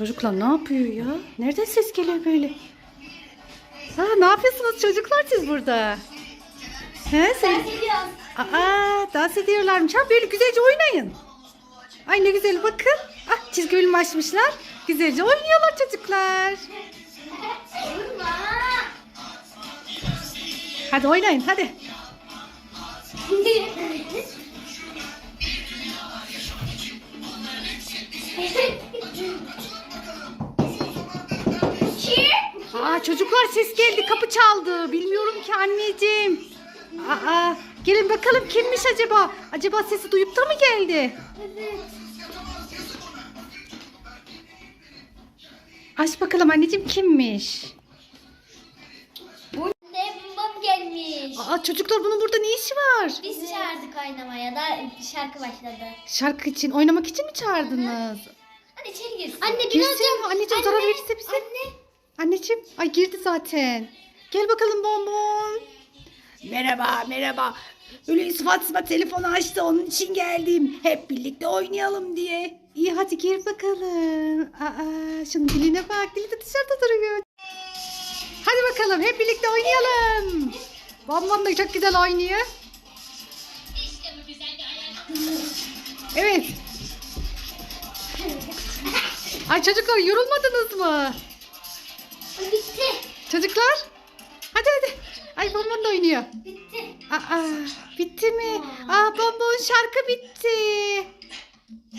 çocuklar ne yapıyor ya? Nereden ses geliyor böyle? Ha, ne yapıyorsunuz çocuklar siz burada? He, sen... Aa, dans ediyorlarmış. Ha, böyle güzelce oynayın. Ay ne güzel bakın. Ah, çizgi film açmışlar. Güzelce oynuyorlar çocuklar. Hadi oynayın hadi. Aa çocuklar ses geldi kapı çaldı. Bilmiyorum ki anneciğim. Aa gelin bakalım kimmiş acaba? Acaba sesi duyup da mı geldi? Aç bakalım anneciğim kimmiş? Babam gelmiş. Aa çocuklar bunun burada ne işi var? Biz çağırdık oynamaya da şarkı başladı. Şarkı için, oynamak için mi çağırdınız? Hadi içeri girsin. Anne Girsin mi? Anneciğim zarar verirse bize. Anne. Anneciğim, ay girdi zaten. Gel bakalım bonbon. Merhaba, merhaba. Hulusi Fatma telefonu açtı, onun için geldim. Hep birlikte oynayalım diye. İyi hadi gir bakalım. Aa, şunun diline bak, dili de dışarıda duruyor. Hadi bakalım, hep birlikte oynayalım. Bonbon da çok güzel oynuyor. Evet. Ay çocuklar yorulmadınız mı? Çocuklar. Hadi hadi. Ay bonbon da oynuyor. Bitti. Aa, bitti mi? Aa bonbon şarkı bitti.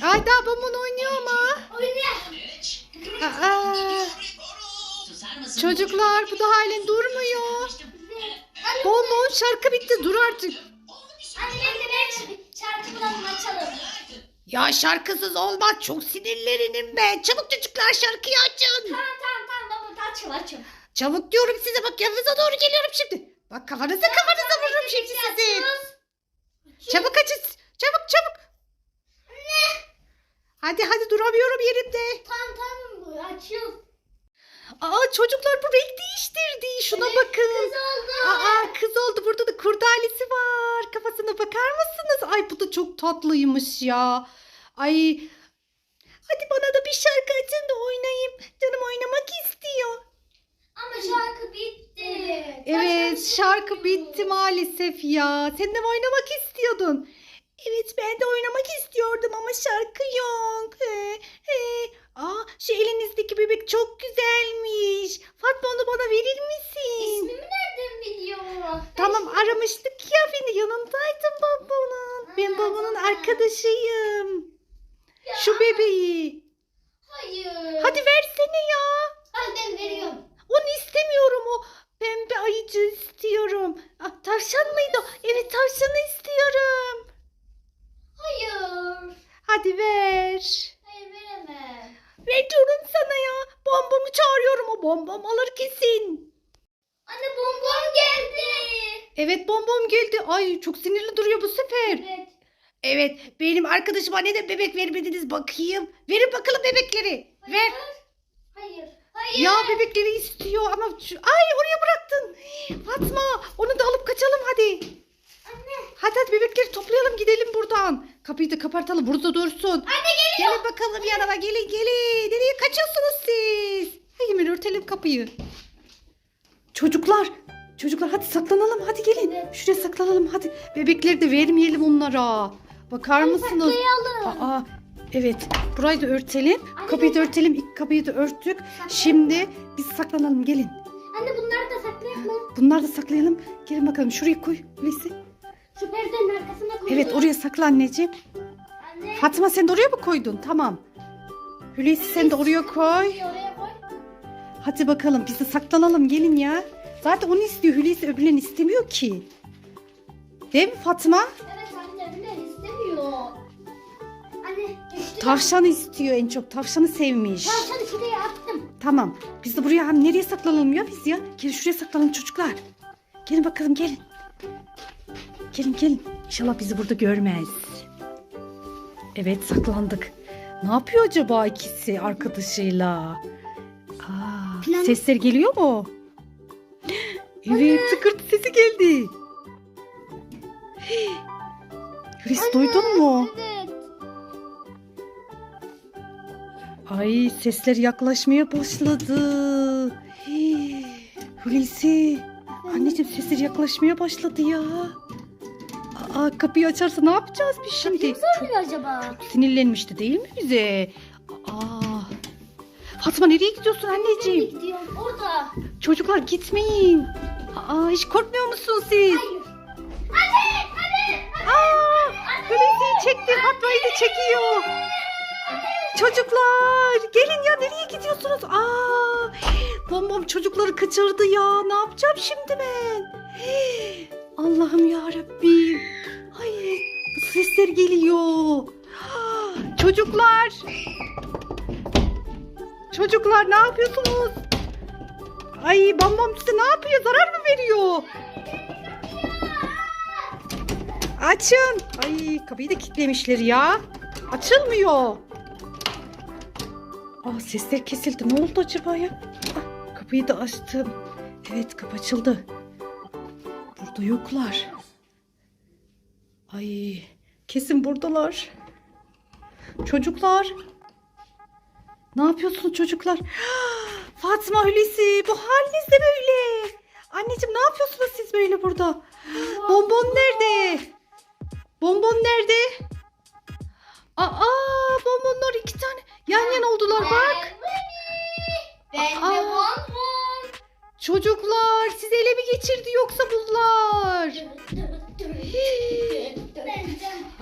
Ay daha bonbon oynuyor ama. Oyna. Aa, çocuklar bu da halen durmuyor. Bonbon şarkı bitti dur artık. Anne bekle bekle. Şarkı bulalım açalım. Ya şarkısız olmaz çok sinirlenirim ben. Çabuk çocuklar şarkıyı açın. Tamam tamam tamam baba açım açım. Çabuk diyorum size bak yanınıza doğru geliyorum şimdi. Bak kafanıza kafanıza vururum şimdi sizin. Çabuk açın. Çabuk çabuk. Hadi hadi duramıyorum yerimde. Tamam tamam bu açıl. Aa çocuklar bu renk değiştirdi. Şuna bakın. Kız oldu. Aa kız oldu. Burada da kurdalesi var. Kafasına bakar mısınız? Ay bu da çok tatlıymış ya. Ay. Hadi bana da bir şarkı açın da oynayayım. Canım oynamak istiyor. Ama şarkı bitti. Evet şarkı bitti maalesef ya. Sen de mi oynamak istiyordun? Evet ben de oynamak istiyordum ama şarkı yok. He, he. Aa, şu elinizdeki bebek çok güzelmiş. Fatma onu bana verir misin? İsmimi nereden biliyor? Tamam aramıştık ya beni yanındaydın babanın. Ben Aa, babanın tamam. arkadaşıyım. Ya, Şu bebeği. Hayır. Hadi versene ya. Hadi ben veriyorum. Onu istemiyorum o. Pembe ayıcı istiyorum. Ah, tavşan mıydı o? Evet tavşanı istiyorum. Hayır. Hadi ver. Hayır veremem. Ver diyorum sana ya. Bombamı çağırıyorum o bombam alır kesin. Anne bonbon geldi. Evet bombam geldi. Ay çok sinirli duruyor bu sefer. Evet. Evet benim arkadaşıma neden bebek vermediniz bakayım. Verin bakalım bebekleri. Ver. Hayır. Hayır. Ya bebekleri istiyor ama şu... Ay oraya bıraktın. Fatma onu da alıp kaçalım hadi. Anne. Hadi hadi bebekleri toplayalım gidelim buradan. Kapıyı da kapatalım burada dursun. Anne geliyor. Gelin bakalım yanıma gelin gelin. Nereye kaçıyorsunuz siz? Hemen örtelim kapıyı. Çocuklar. Çocuklar hadi saklanalım hadi gelin. Evet. Şuraya saklanalım hadi. Bebekleri de vermeyelim onlara. Bakar mısınız? Saklayalım. Aa evet burayı da örtelim. Anne, Kapıyı da örtelim. İlk kapıyı da örttük. Şimdi biz saklanalım gelin. Anne bunları da saklayalım mı? Bunları da saklayalım. Gelin bakalım şuraya koy Hulusi. Şu perdenin arkasına koyalım. Evet oraya sakla anneciğim. Anne. Fatma sen de oraya mı koydun? Tamam. Hulusi sen de oraya koy. Oraya koy. Hadi bakalım biz de saklanalım gelin ya. Zaten onu istiyor Hulusi öbürlerini istemiyor ki. Değil mi Fatma? Evet düştü. Tavşanı istiyor en çok. Tavşanı sevmiş. Tavşanı şuraya attım. Tamam. Biz de buraya hani nereye saklanalım ya biz ya? Gelin şuraya saklanalım çocuklar. Gelin bakalım gelin. Gelin gelin. İnşallah bizi burada görmez. Evet saklandık. Ne yapıyor acaba ikisi arkadaşıyla? Aa, Plan- sesler geliyor mu? Evet tıkırtı sesi geldi. Hris duydun mu? Evet. Ay sesler yaklaşmaya başladı. Hii, Hulusi. Anneciğim sesler yaklaşmaya başladı ya. Aa, kapıyı açarsa ne yapacağız biz şimdi? Kim soruyor acaba? Sinirlenmişti değil mi bize? Aa. Fatma nereye gidiyorsun Nereye anneciğim? gidiyorum? Orada. Çocuklar gitmeyin. Aa, hiç korkmuyor musunuz siz? Hayır. Anne! Anne! Aa, Hulusi'yi çekti. Fatma'yı da çekiyor. Çocuklar gelin ya nereye gidiyorsunuz? Aa, bombom çocukları kaçırdı ya. Ne yapacağım şimdi ben? Allah'ım ya Rabbim. Ay, sesler geliyor. Çocuklar. Çocuklar ne yapıyorsunuz? Ay bambam size ne yapıyor? Zarar mı veriyor? Açın. Ay kapıyı da kilitlemişler ya. Açılmıyor. Aa sesler kesildi. Ne oldu acaba ya? Ah, kapıyı da açtım. Evet kapı açıldı. Burada yoklar. Ay kesin buradalar. Çocuklar. Ne yapıyorsunuz çocuklar? Fatma Hulusi bu haliniz de böyle. Anneciğim ne yapıyorsunuz siz böyle burada? Bonbon nerede? Bonbon nerede? Aa bonbonlar iki tane yan yana oldular bak. Ben de bonbon. Çocuklar sizi ele mi geçirdi yoksa bunlar?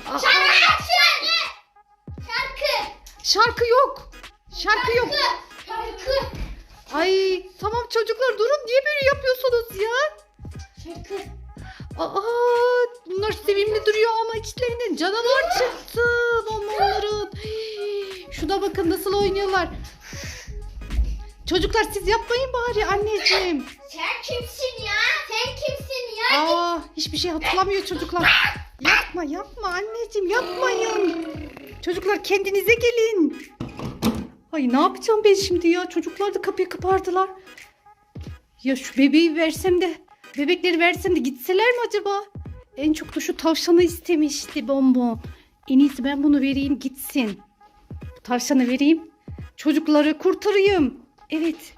Şarkı! Şarkı! Şarkı! şarkı yok. Şarkı yok. Şarkı! Ay tamam çocuklar durun niye böyle yapıyorsunuz ya? Şarkı! Aa bunlar sevimli duruyor ama içlerinden canavar çıktı bonbonların. Şuna bakın nasıl oynuyorlar. Çocuklar siz yapmayın bari anneciğim. Sen kimsin ya? Sen kimsin ya? Aa hiçbir şey hatırlamıyor çocuklar. Yapma yapma anneciğim yapmayın. Çocuklar kendinize gelin. Ay ne yapacağım ben şimdi ya? Çocuklar da kapıyı kapardılar. Ya şu bebeği versem de bebekleri versem de gitseler mi acaba? En çok da şu tavşanı istemişti bonbon. En iyisi ben bunu vereyim gitsin. Tavşanı vereyim. Çocukları kurtarayım. Evet.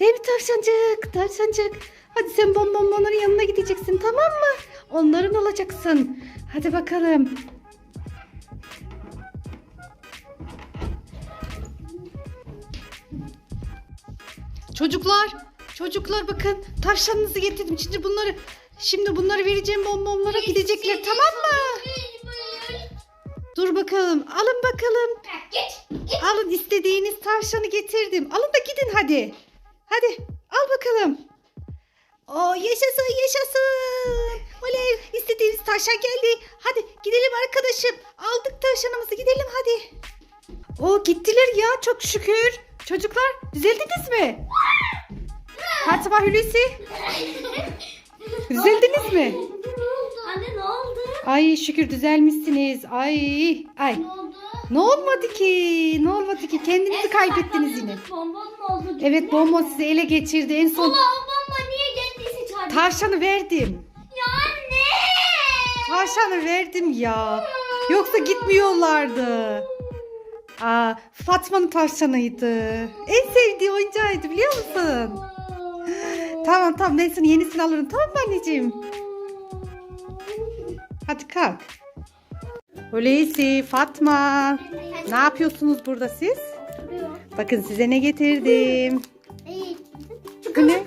Değil mi tavşancık? Tavşancık. Hadi sen bonbonların yanına gideceksin tamam mı? Onların olacaksın. Hadi bakalım. Çocuklar, çocuklar bakın tavşanınızı getirdim. Şimdi bunları şimdi bunları vereceğim bonbonlara gidecekler tamam mı? Dur bakalım. Alın bakalım. Git! Git! Alın istediğiniz tavşanı getirdim. Alın da gidin hadi. Hadi al bakalım. Oo yaşasın yaşasın. Oley istediğimiz tavşan geldi. Hadi gidelim arkadaşım. Aldık tavşanımızı gidelim hadi. Oo gittiler ya çok şükür. Çocuklar düzeldiniz mi? Fatma Hulusi düzeldiniz mi? Ay şükür düzelmişsiniz. Ay ay. Ne oldu? Ne olmadı ki? Ne olmadı ki? Kendinizi kaybettiniz yine. Bonbon mu oldu? Evet bonbon sizi ele geçirdi. En son Baba o bomba niye geldiyse çağırdı? tavşanı verdim. Ya anne! Tavşanı verdim ya. Yoksa gitmiyorlardı. Aa, Fatma'nın tavşanıydı. En sevdiği oyuncağıydı biliyor musun? Tamam tamam ben sana yenisini alırım tamam mı anneciğim? Hadi kalk. Hulusi, Fatma. Ne yapıyorsunuz burada siz? Bakın size ne getirdim. Bu ne?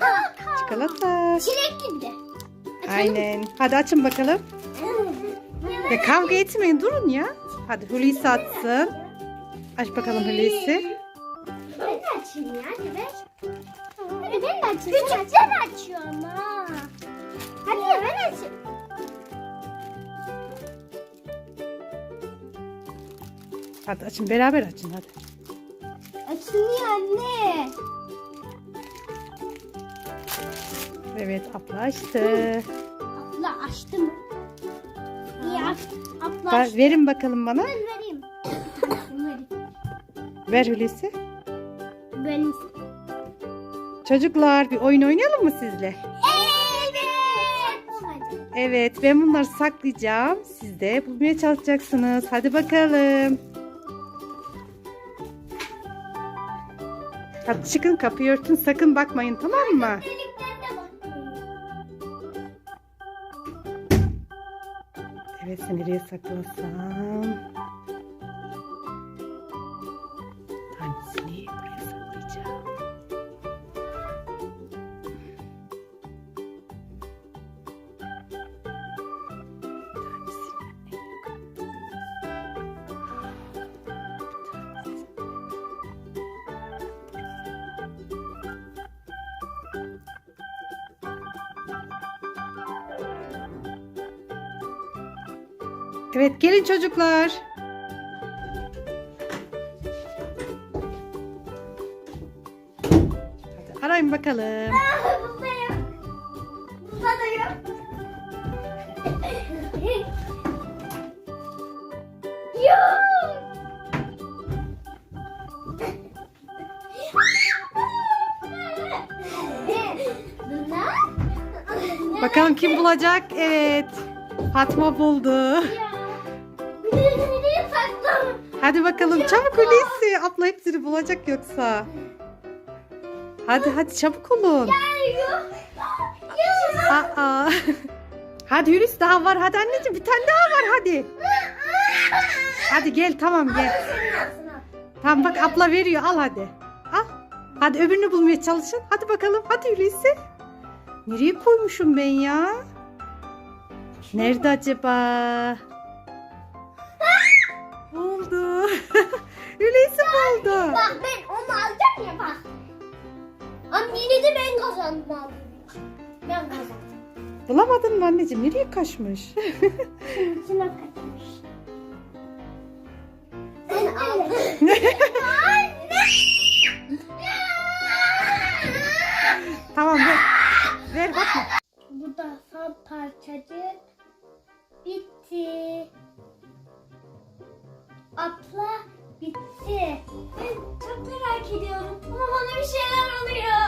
Çikolata. Çilek gibi de. Aynen. Hadi açın bakalım. Ya kavga etmeyin durun ya. Hadi Hulusi atsın. Aç bakalım Hulusi. Ben de açayım ya ben de açayım. Küçük sen açıyor ama. Hadi açın beraber açın hadi. Açılıyor anne. Evet abla açtı. Abla açtı mı? İyi açtı. Abla Ver- açtı. verin bakalım bana. Ben vereyim. vereyim. Ver Hulusi. Ben Çocuklar bir oyun oynayalım mı sizle? Evet. Evet ben bunları saklayacağım. Siz de bulmaya çalışacaksınız. Hadi bakalım. Hadi çıkın kapıyı örtün sakın bakmayın tamam mı? Evet seni nereye saklasam? Evet gelin çocuklar. Hadi arayın bakalım. Bunda yok. Bunda da yok. Yok. Bunda? Bakalım kim bulacak? Evet. Fatma buldu. Ya. Hadi bakalım çabuk Hulusi. Abla hepsini bulacak yoksa. Hadi hadi çabuk olun. Aa. Hadi Hulusi daha var. Hadi anneciğim bir tane daha var hadi. Hadi gel tamam gel. Tamam bak abla veriyor al hadi. Al. Hadi öbürünü bulmaya çalışın. Hadi bakalım. Hadi Hulusi. Nereye koymuşum ben ya? Nerede acaba? Buldu. Hulusi buldu. Bak ben onu alacağım ya bak. Ama yine de ben kazandım abi. Ben kazandım. Bulamadın mı anneciğim? Nereye kaçmış? Şuna kaçmış. Sen aldın. tamam ver. Ver bakma. Bu da son parçacık. Bitti. Abla bitti. Ben çok merak ediyorum. Ama bana bir şeyler oluyor.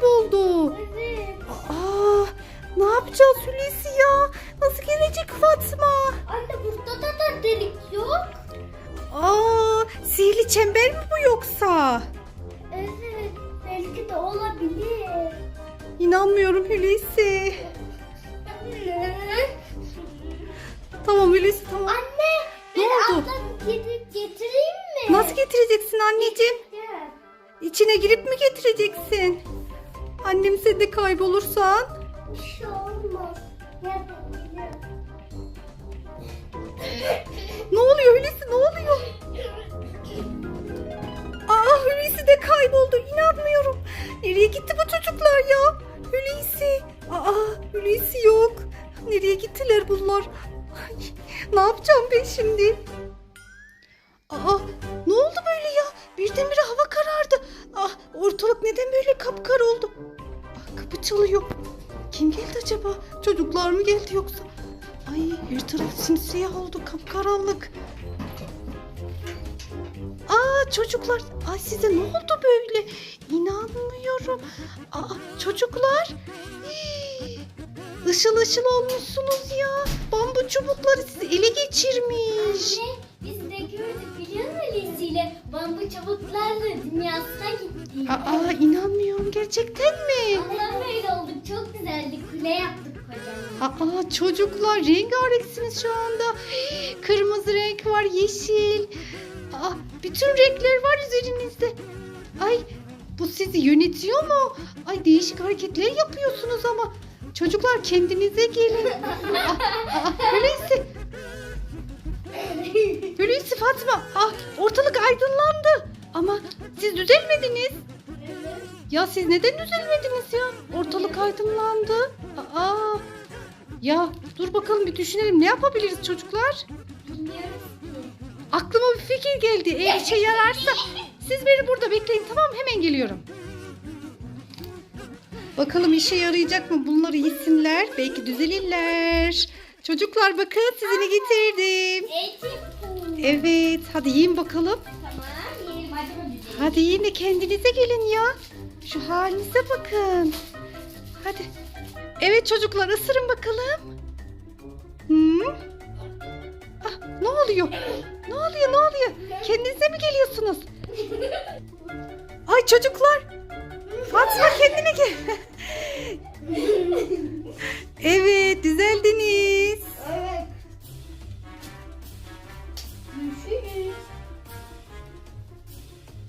Kayboldu? Evet. Aa! Ne yapacağız Hulusi ya? Nasıl gelecek Fatma? Anne burada da, da delik yok. Aa! Sihirli çember mi bu yoksa? Evet. Belki de olabilir. İnanmıyorum Hulusi. Tamam Hulusi tamam. Anne. Ne ben oldu? getireyim mi? Nasıl getireceksin anneciğim? İçine girip mi getireceksin? Annem sen de kaybolursan. Bir şey olmaz. Ne oluyor Hulusi ne oluyor? Aa Hulusi de kayboldu inanmıyorum. Nereye gitti bu çocuklar ya? Hulusi. Aa Hulusi yok. Nereye gittiler bunlar? Ay, ne yapacağım ben şimdi? Aa ne oldu böyle ya? Birdenbire hava karardı. Ah ortalık neden böyle kapkara oldu? Ah, kapı çalıyor. Kim geldi acaba? Çocuklar mı geldi yoksa? Ay her taraf simsiyah oldu kapkaranlık. Aa çocuklar, ay size ne oldu böyle? İnanmıyorum. Aa çocuklar, hii, ışıl ışıl olmuşsunuz ya. Bambu çubukları sizi ele geçirmiş. Anne Bambu çubuklarla dünyasına gittik. Aa inanmıyorum gerçekten mi? Ondan böyle olduk. Çok güzeldi. Kule yaptık kocaman. Aa çocuklar rengarenksiniz şu anda. Kırmızı renk var, yeşil. Aa bütün renkler var üzerinizde. Ay bu sizi yönetiyor mu? Ay değişik hareketler yapıyorsunuz ama. Çocuklar kendinize gelin. Aa, aa, Hulusi. Hulusi Fatma. Ah ortalık aydınlandı. Ama siz düzelmediniz. Ya siz neden düzelmediniz ya? Ortalık aydınlandı. Aa. Ya dur bakalım bir düşünelim. Ne yapabiliriz çocuklar? Aklıma bir fikir geldi. Eğer işe yararsa siz beni burada bekleyin tamam mı? Hemen geliyorum. Bakalım işe yarayacak mı? Bunları yesinler. Belki düzelirler. Çocuklar bakın size ne getirdim. Evet hadi yiyin bakalım. Hadi yiyin de kendinize gelin ya. Şu halinize bakın. Hadi. Evet çocuklar ısırın bakalım. Hmm. Ah, ne oluyor? Ne oluyor ne oluyor? Kendinize mi geliyorsunuz? Ay çocuklar. Fatma kendine gel. Evet düzeldiniz.